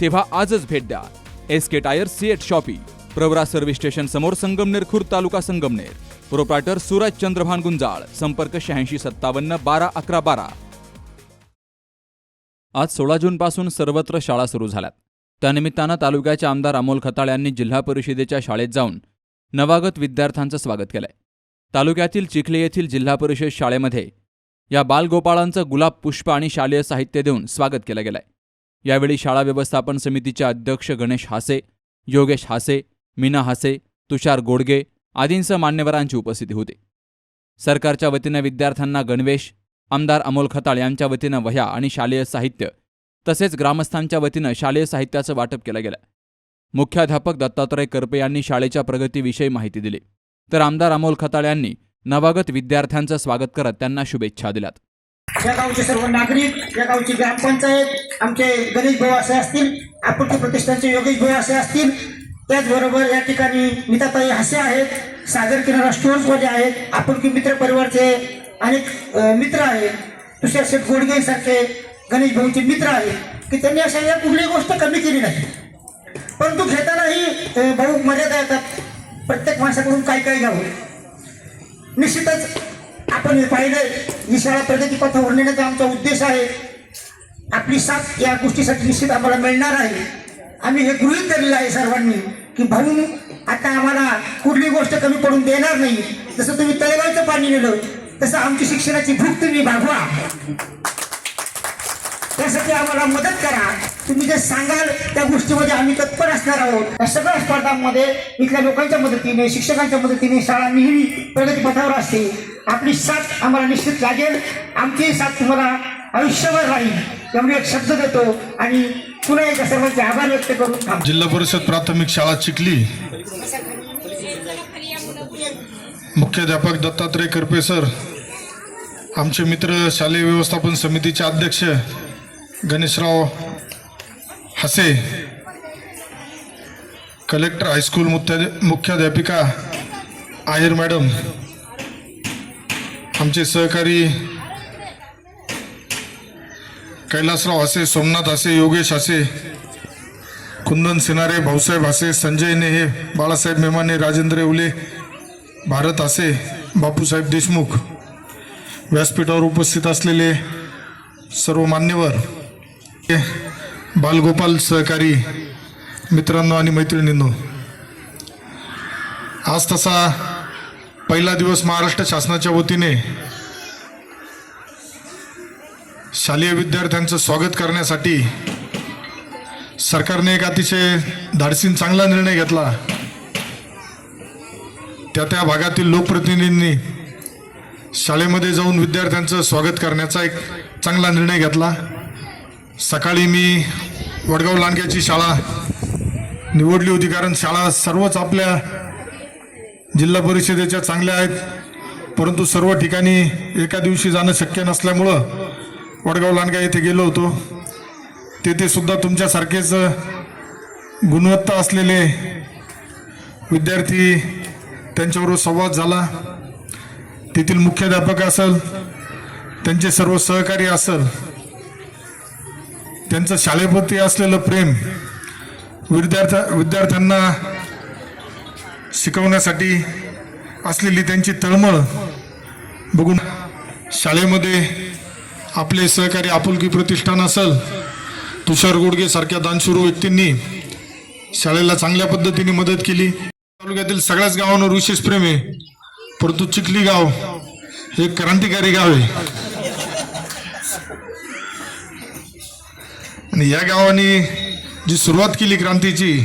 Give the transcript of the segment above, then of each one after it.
तेव्हा आजच भेट द्या. S K tyre CEAT shoppe Pravara service station समोर संगमनेर खुर्द तालुका संगमनेर. प्रोप्रायटर सूरज चंद्रभान गुंजाळ संपर्क शहाऐंशी सत्तावन्न बारा अकरा बारा. आज सोळा जूनपासून सर्वत्र शाळा सुरू झाल्यात. त्यानिमित्तानं तालुक्याचे आमदार अमोल खताळ यांनी जिल्हा परिषदेच्या शाळेत जाऊन नवागत विद्यार्थ्यांचं स्वागत केलंय. तालुक्यातील चिखले येथील जिल्हा परिषद शाळेमध्ये या बालगोपाळांचं गुलाब पुष्प आणि शालेय साहित्य देऊन स्वागत केलं गेलंय. यावेळी शाळा व्यवस्थापन समितीचे अध्यक्ष गणेश हासे योगेश हासे मीना हासे तुषार गोडगे आदींसह मान्यवरांची उपस्थिती होती. सरकारच्या वतीनं विद्यार्थ्यांना गणवेश आमदार अमोल खताळ यांच्या वतीनं वह्या आणि शालेय साहित्य तसेच ग्रामस्थांच्या वतीनं शालेय साहित्याचं वाटप केलं गेलं. मुख्याध्यापक दत्तात्रय करपे यांनी शाळेच्या प्रगतीविषयी माहिती दिली. तर आमदार अमोल खताळ यांनी नवागत विद्यार्थ्यांचं स्वागत करत त्यांना शुभेच्छा दिल्यात. या गावचे सर्व नागरिक या गावची ग्रामपंचायत आमचे गणेश भाऊ असे असतील आपुलकी प्रतिष्ठानचे योगेश भाऊ असे असतील त्याचबरोबर या ठिकाणी मिताताई हसे आहेत सागर किनारा स्टोअर्समध्ये आहेत आपुलकी मित्र परिवारचे अनेक मित्र आहेत. तुषार शेठ गोडगे सारखे गणेश भाऊचे मित्र आहेत की त्यांनी अशा या कुठलीही गोष्ट कमी केली नाही. परंतु घेतानाही भाऊ मर्यादा येतात. प्रत्येक माणसाकडून काही काही घ्यावं. निश्चितच आपण हे पाहिलंय ही शाळा प्रगती पथावर नेण्याचा आमचा उद्देश आहे. आपली साथ या गोष्टीसाठी निश्चित आम्हाला मिळणार आहे. आम्ही हे गृहीत धरलेलं आहे सर्वांनी की भाऊ आता आम्हाला कुठली गोष्ट कमी पडून देणार नाही. जसं तुम्ही तळेगावचं पाणी नेलं तसं आमची शिक्षणाची भूक तुम्ही भागवा. त्यासाठी आम्हाला मदत करा. तुम्ही जे सांगाल त्या गोष्टीमध्ये आम्ही तत्पर असणार आहोत. या सगळ्या स्पर्धांमध्ये इथल्या लोकांच्या मदतीने शिक्षकांच्या मदतीने शाळा नेहमी प्रगतीपथावर असते. आपली साथ आम्हाला निश्चित लागेल. आमची साथ तुम्हाला आयुष्यभर राहील. त्यामुळे एक शब्द देतो आणि पुन्हा एकदा सर्वांचे आभार व्यक्त करून जिल्हा परिषद प्राथमिक शाळा चिखली. मुख्याध्यापक दत्तात्रय करपे सर आमचे मित्र शालेय व्यवस्थापन समितीचे अध्यक्ष गणेशराव हसे कलेक्टर हायस्कूल मुख्या मुख्याध्यापिका आयर मॅडम आमचे सहकारी कैलासराव असे सोमनाथ असे योगेश असे कुंदन सिनारे भाऊसाहेब असे संजय नेहे बाळासाहेब मेमाने राजेंद्र उले भारत असे बापूसाहेब देशमुख व्यासपीठावर उपस्थित असलेले सर्व मान्यवर बालगोपाल सहकारी मित्रांनो आणि मैत्रिणींनो आज तसा पहिला दिवस महाराष्ट्र शासनाच्या वतीने शालेय विद्यार्थ्यांचं स्वागत करण्यासाठी सरकारने एक अतिशय धाडसीन चांगला निर्णय घेतला. त्या त्या भागातील लोकप्रतिनिधींनी शाळेमध्ये जाऊन विद्यार्थ्यांचं स्वागत करण्याचा एक चांगला निर्णय घेतला. सकाळी मी वडगाव लांडग्याची शाळा निवडली होती कारण शाळा सर्वच आपल्या जिल्हा परिषदेच्या चांगल्या आहेत. परंतु सर्व ठिकाणी एका दिवशी जाणं शक्य नसल्यामुळं वडगाव लांडगा येथे गेलो होतो. तेथे सुद्धा तुमच्यासारखेच गुणवत्ता असलेले विद्यार्थी त्यांच्याबरोबर संवाद झाला. तेथील मुख्याध्यापक असेल त्यांचे सर्व सहकारी असेल त्यांचं शाळेप्रती असलेलं प्रेम विद्यार्थ्या विद्यार्थ्यांना शिकवण्यासाठी असलेली त्यांची तळमळ बघून शाळेमध्ये आपले सहकारी आपुलकी प्रतिष्ठान असेल तुषार गोडगे सारख्या दानशूर व्यक्तींनी शाळेला चांगल्या पद्धतीने मदत केली. तालुक्यातील सगळ्याच गावांवर विशेष प्रेम आहे. परंतु चिखली गाव हे क्रांतिकारी गाव आहे. आणि या गावाने जी सुरुवात केली क्रांतीची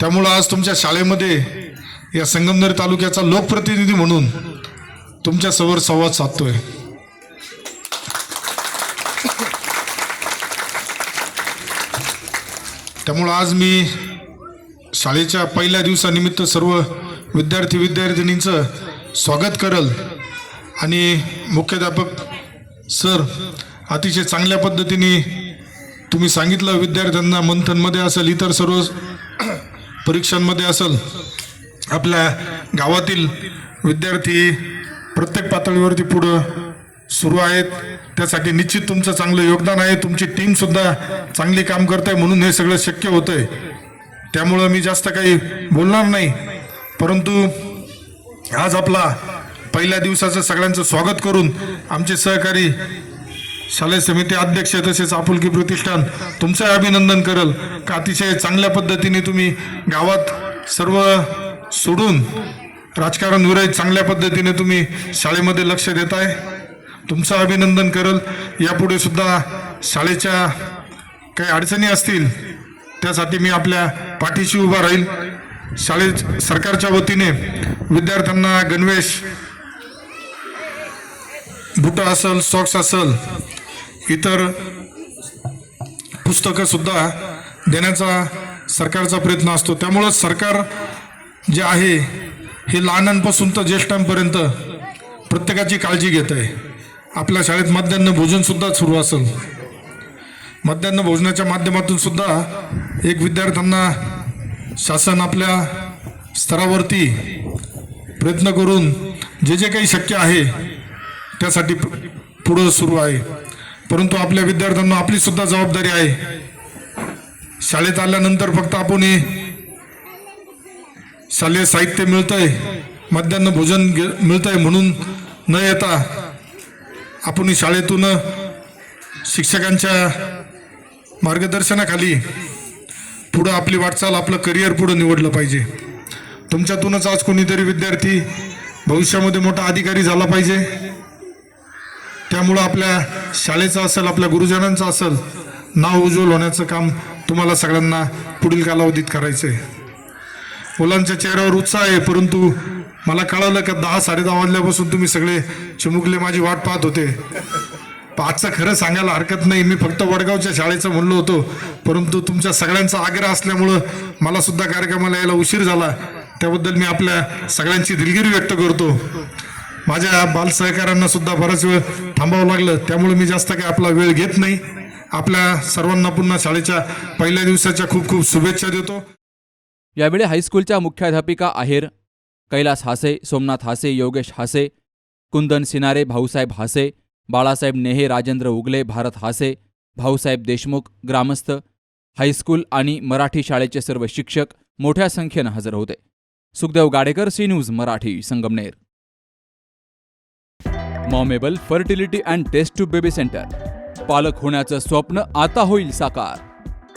त्यामुळं आज तुमच्या शाळेमध्ये या संगमनेर तालुक्याचा लोकप्रतिनिधी म्हणून तुमच्यासमोर संवाद साधतोय. त्यामुळं आज मी शाळेच्या पहिल्या दिवसानिमित्त सर्व विद्यार्थी विद्यार्थिनींचं स्वागत करल आणि मुख्याध्यापक सर अतिशय चांगल्या पद्धतीने तुम्ही सांगितलं विद्यार्थ्यांना मंथनमध्ये असेल इतर सर्व परीक्षांमध्ये असेल. आपल्या गावातील विद्यार्थी प्रत्येक पातळीवरती पुढं सुरू आहेत. त्यासाठी निश्चित तुमचं चांगलं योगदान आहे. तुमची टीमसुद्धा चांगली काम करते म्हणून हे सगळं शक्य होतं आहे त्यामुळं मी जास्त काही बोलणार नाही. परंतु आज आपला पहिल्या दिवसाचं सगळ्यांचं स्वागत करून आमचे सहकारी शालेय समिती अध्यक्ष तसेच आपुलकी प्रतिष्ठान तुमचं अभिनंदन करल. का अतिशय चांगल्या पद्धतीने तुम्ही गावात सर्व सोडून राजकारण विरहित चांगल्या पद्धतीने तुम्ही शाळेमध्ये लक्ष देताय. तुमचं अभिनंदन करल. यापुढे सुद्धा शाळेच्या काही अडचणी असतील त्यासाठी मी आपल्या पाठीशी उभा राहील. शाळेत सरकारच्या वतीने विद्यार्थ्यांना गणवेश बुटं असल सॉक्स असल इतर पुस्तकंसुद्धा देण्याचा सरकारचा प्रयत्न असतो. त्यामुळं सरकार जे आहे हे लहानांपासून तर ज्येष्ठांपर्यंत प्रत्येकाची काळजी घेत आहे. आपल्या शाळेत मध्यान्ह भोजनसुद्धा सुरू असेल. मध्यान्ह भोजनाच्या माध्यमातून सुद्धा एक विद्यार्थ्यांना शासन आपल्या स्तरावरती प्रयत्न करून जे जे काही शक्य आहे त्यासाठी पुढं सुरू आहे. परंतु आपल्या विद्यार्थ्यांना आपलीसुद्धा जबाबदारी आहे. शाळेत आल्यानंतर फक्त आपण हे शालेय साहित्य मिळतंय मध्यान्ह भोजन मिळतंय म्हणून न येता आपण शाळेतून शिक्षकांच्या मार्गदर्शनाखाली पुढं आपली वाटचाल आपलं करिअर पुढं निवडलं पाहिजे. तुमच्यातूनच आज कोणीतरी विद्यार्थी भविष्यामध्ये मोठा अधिकारी झाला पाहिजे. त्यामुळं आपल्या शाळेचं असेल आपल्या गुरुजनांचं असेल नाव उज्ज्वल होण्याचं काम तुम्हाला सगळ्यांना पुढील कालावधीत करायचं आहे मुलांच्या चेहऱ्यावर उत्साह आहे परंतु मला कळालं का दहा साडे दहा वाजल्यापासून तुम्ही सगळे चिमुकले माझी वाट पाहत होते. आजचं खरं सांगायला हरकत नाही मी फक्त वडगावच्या शाळेचं म्हणलो होतो. परंतु तुमच्या सगळ्यांचा आग्रह असल्यामुळं मला सुद्धा कार्यक्रमाला यायला उशीर झाला. त्याबद्दल मी आपल्या सगळ्यांची दिलगिरी व्यक्त करतो. माझ्या बाल सहकाऱ्यांना सुद्धा बराच वेळ थांबावं लागलं. त्यामुळे मी जास्त काही आपला वेळ घेत नाही. आपल्या सर्वांना पुन्हा शाळेच्या पहिल्या दिवसाच्या खूप खूप शुभेच्छा देतो. यावेळी हायस्कूलच्या मुख्याध्यापिका आहेर कैलास हासे सोमनाथ हासे योगेश हासे कुंदन सिनारे भाऊसाहेब हासे बाळासाहेब नेहे राजेंद्र उगले भारत हासे भाऊसाहेब देशमुख ग्रामस्थ हायस्कूल आणि मराठी शाळेचे सर्व शिक्षक मोठ्या संख्येनं हजर होते. Sukhdev Gadekar C news Marathi Sangamner. मॉमेबल fertility and test tube baby centre पालक होण्याचं स्वप्न आता होईल साकार.